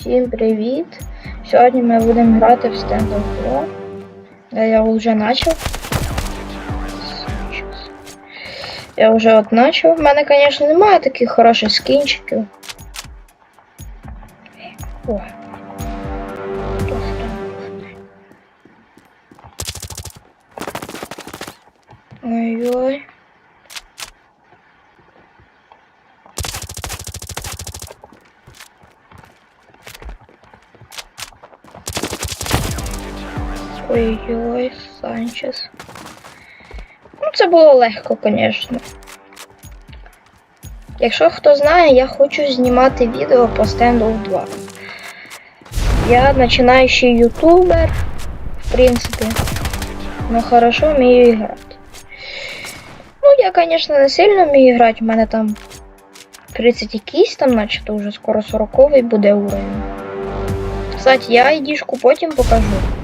Всім привіт! Сьогодні ми будемо грати в Stand of Pro. Да, Я вже почав. Я вже от почав. У мене, звісно, немає таких хороших скінчиків. Ой-ой, Санчес. Ну, це було легко, звісно. Якщо хто знає, я хочу знімати відео по Standoff 2. Я починаючий ютубер, в принципі. Ну хорошо вмію грати. Ну, я, звісно, не сильно вмію грати, у мене там 30 якийсь там, начебто вже скоро 40 буде уровень. Кстати, я айдішку потім покажу.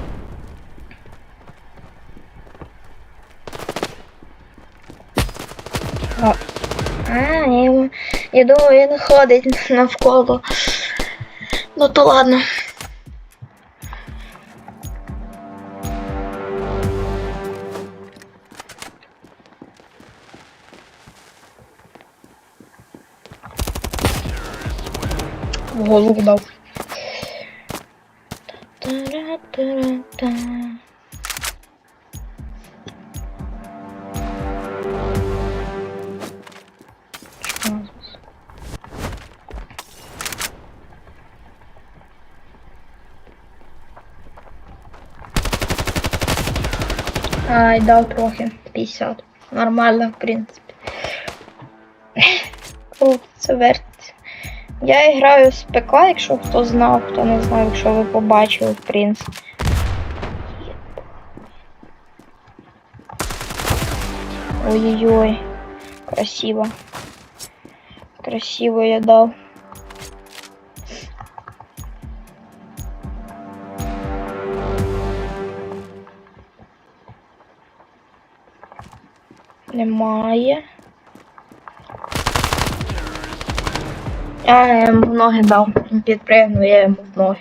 А, а я, я думаю, він ходить навколо. Ну то ладно. В голову дав. Дав трохи. 50. Нормально, в принципі. О, це вертиться. Я граю з ПК, якщо хто знав, хто не знав, якщо ви побачили, в принципі. Ой-ой-ой. Красиво. Красиво я дав. Немає. Я йому в ноги дав. Підпригнув, я йому в ноги.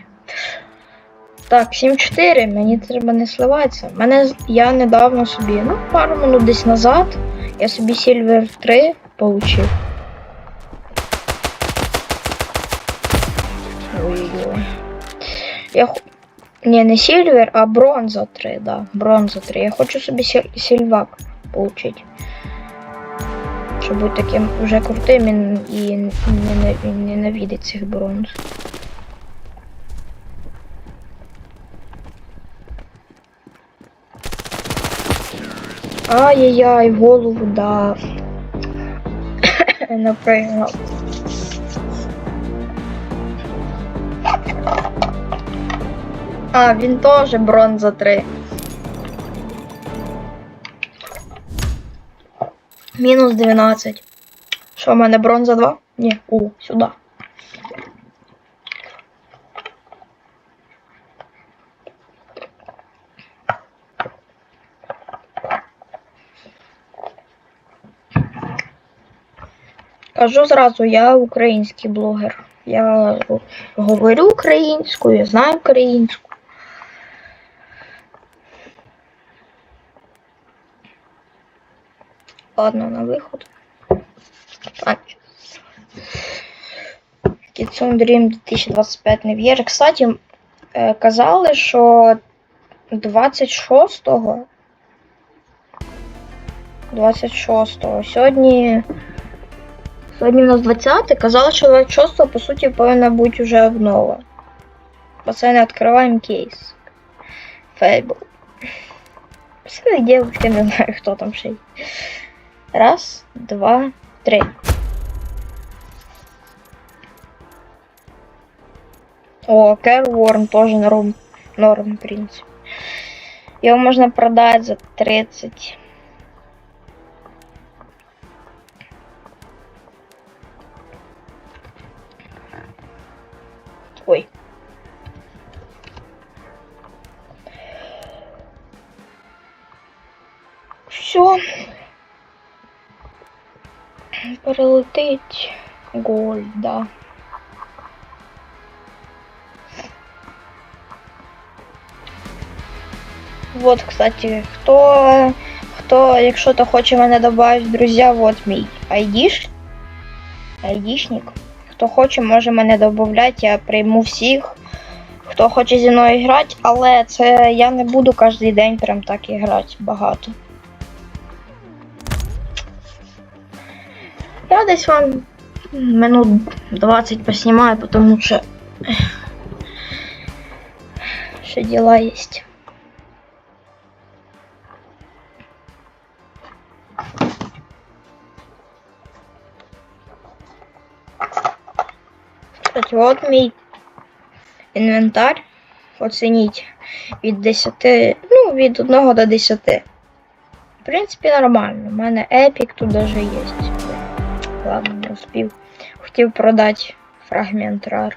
Так, 7-4, мені треба не сливатися. Мене я недавно собі, ну, пару минут десь назад, я собі Silver 3 получив. Я хо- Ні, не Silver, а бронза 3, да. Бронза 3. Я хочу собі сіль- сільвак получити. Щоб бути таким уже крутим і, і не, не, ненавидить цих бронз. Ай-яй-яй, голову дав. Напрягав. А, він теж бронза 3. Мінус 12. Що, в мене бронза 2? Ні, у, сюди. Кажу зразу, я український блогер. Я говорю українською, я знаю українську. Ладно, на виход. Так. Kitsune Dream 2025 не в'єр. Кстати, казали, що 26-го. 26-го. Сьогодні. Сьогодні у нас 20 Казали, що 26-го, по суті, повинна бути вже обнова. Пацани, відкриваємо кейс. Фейбл. Пацани, дівчатки, не знаю, хто там ще є. Раз, два, три. О, Керворм тоже норм, норм, в принципе. Его можно продать за 30. Ой. Все. перелетить Гольда. Вот, кстати, хто, хто, якщо то хоче мене додати, друзі, от мій айдіш. Айдішник. Хто хоче, може мене додати, я прийму всіх. Хто хоче зі мною грати, але це я не буду кожен день прям так і грати багато. Я десь вам минут 20 поснімаю, тому що ще діла є. Кстати, от мій інвентар. Оцініть від 10, ну, від 1 до 10. В принципі, нормально. У мене епік тут даже є. Ладно, успів. Хотів продати фрагмент рар.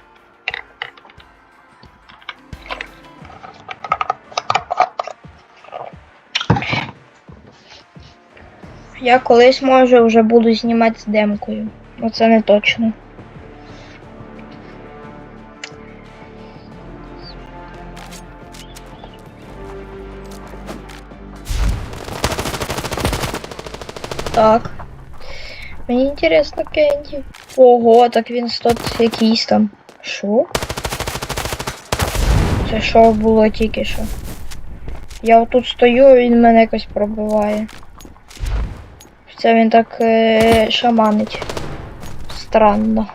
Я колись може вже буду знімати з демкою. Ну це не точно. Так. Мені інтересно Кенді. Ого, так він 100 якийсь там. Що? Це що було тільки що? Я отут стою, він мене якось пробиває. Це він так е, шаманить. Странно.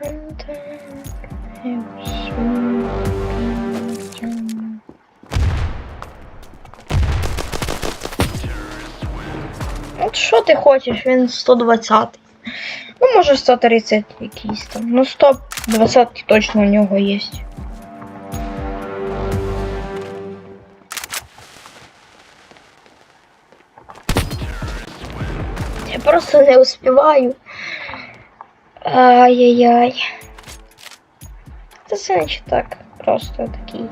От що ти хочеш? Він 120. Ну, може 130 якийсь там. Ну 120 точно у нього є. Я просто не успіваю. Ай-яй-яй. Це значить так. Просто такий.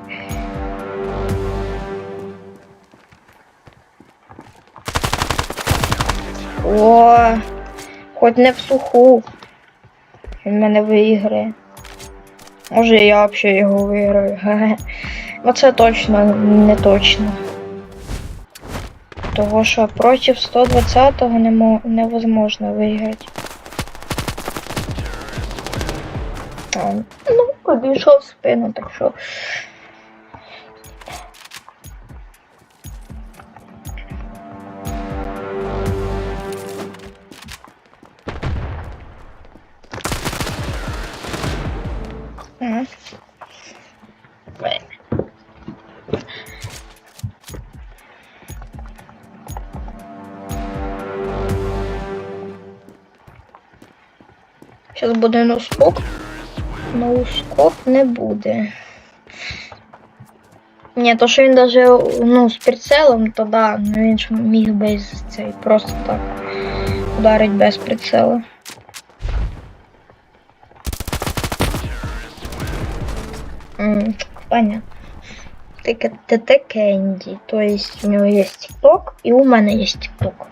О, хоч не в суху. Він мене виграє. Може я взагалі його виграю. Ну це точно не точно. Того що проти 120-го немо- невозможно виграти. Ну, обійшов спину, так що. Зараз буде ноускоп. Ноускоп не буде. Ні, то що він даже ну, з прицелом, то да, ну він ж міг без цей просто так ударить без прицела. М, Понятно. Таке ТТ Кенді. То есть у него есть ТикТок, и у мене есть ТикТок.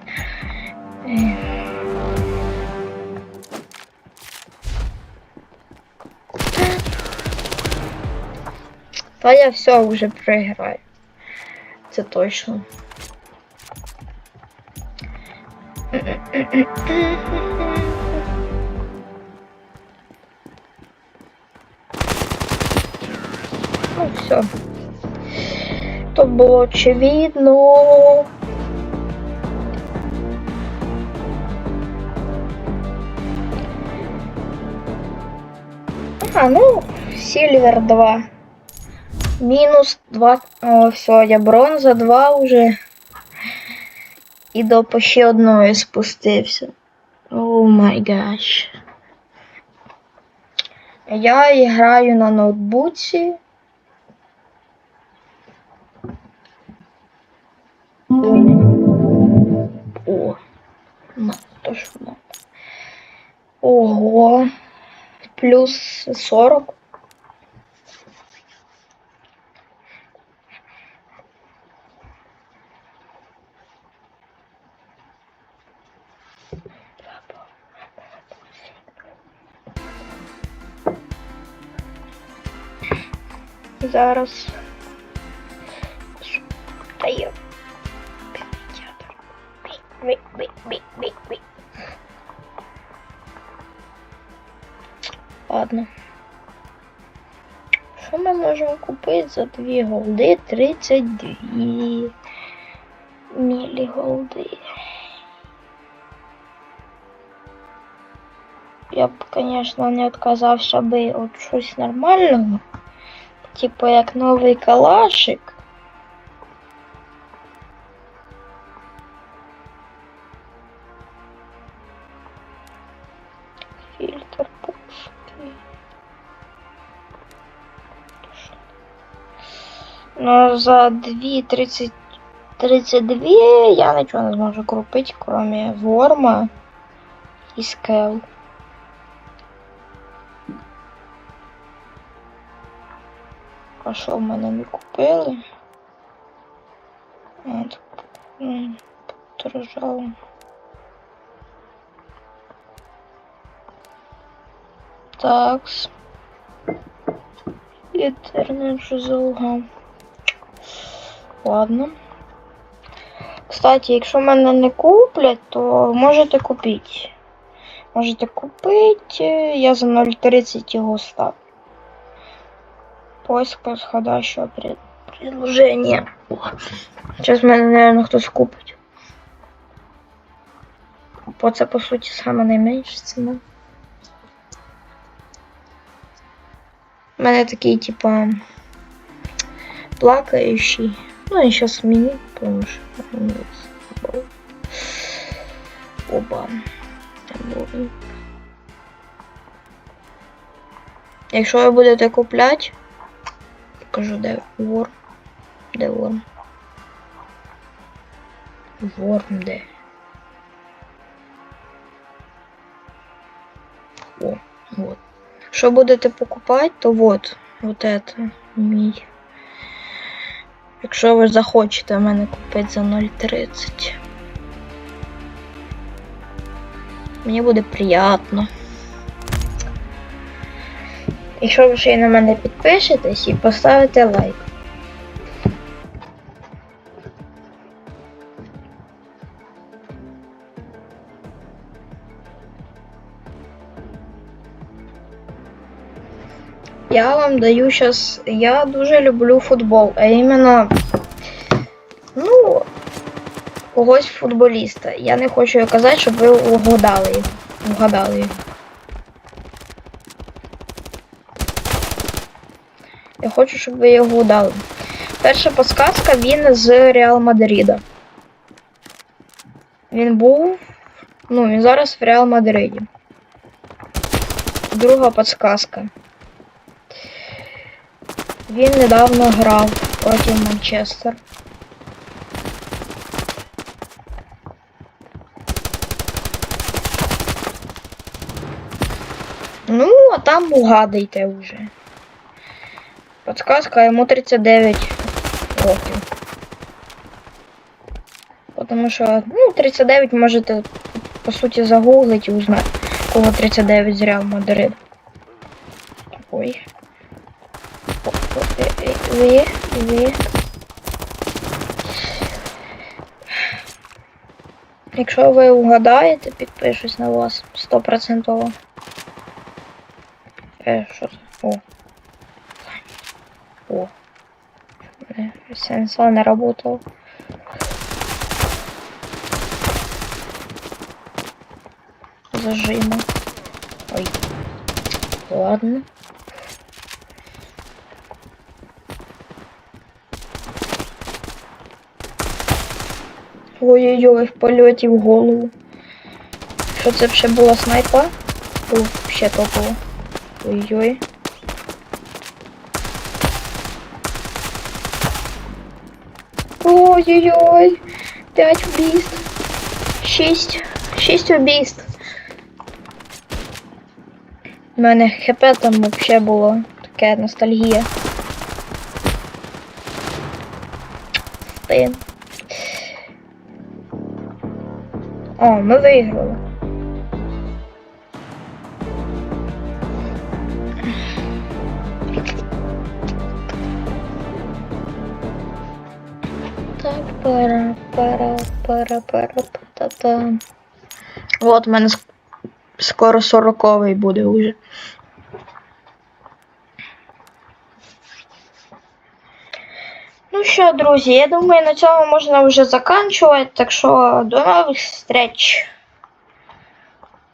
Та я все вже проіграю. Це точно. Ну все. То було очевидно. А, ну, Сильвер 2. Мінус 2. О, все, я бронза 2 уже. І до по ще одної спустився. О май гаш. Я граю на ноутбуці. О, на, то що надо. Ого. Плюс 40. Зараз. Та є. Ладно. Що ми можемо купити за 2 голди? 32 мілі голди. Я б, звісно, не відказався би от щось нормального. Типу як новий калашик. Фильтр пушки. Но за 2 30 32 я ничего не зможу купить, кроме ворма и скел. А що в мене не купили? От, подорожало. Такс. Інтернет вже залгав. Ладно. Кстати, якщо мене не куплять, то можете купити. Можете купити. Я за 0.30 його ставлю. Поиск подходящего пред... предложения. Сейчас мене, наверное, хтось купить. Бо це, по суті, саме найменша ціна. У мене такий, типа, плакающий. Ну, я сейчас сменю, потому что. Оба. Якщо ви будете купляти, покажу, де ворм. Де ворм? Ворм де? О, вот. Що будете покупати, то вот, вот это мій. Якщо ви захочете мене купити за 0,30. Мені буде приємно. Якщо ви ще й на мене підпишетесь і поставите лайк. Я вам даю сейчас. Я дуже люблю футбол, а іменно. Ну, когось футболіста. Я не хочу казати, щоб ви угадали його. Вгадали його. Я хочу, щоб ви його удали. Перша подсказка він з Реал Мадрида. Він був. Ну, він зараз в Реал Мадриді. Друга подсказка. Він недавно грав проти Манчестер. Ну, а там угадайте вже. Подсказка йому 39 років. Потому що, ну, 39 можете, по суті, загуглити і узнати, кого 39 з Реал Мадрид. Ой. Ви, ви. Якщо ви угадаєте, підпишусь на вас 100%. Е, що це? О. Э, Сенсор не работал. Зажима. Ой. Ладно. Ой-ой-ой, в польоті в голову. Що це ще була снайпа? Був ще топово. Ой-ой. Ой-ой-ой. Пять убийств. Шість. Шесть убийств. У мене хп там вообще було таке ностальгія. Блин. О, ми виграли. Пара, пара, пара, пара, та Вот, в мене ск- скоро сороковий буде уже. Ну що, друзі, я думаю, на цьому можна вже заканчувати. Так що до нових встреч!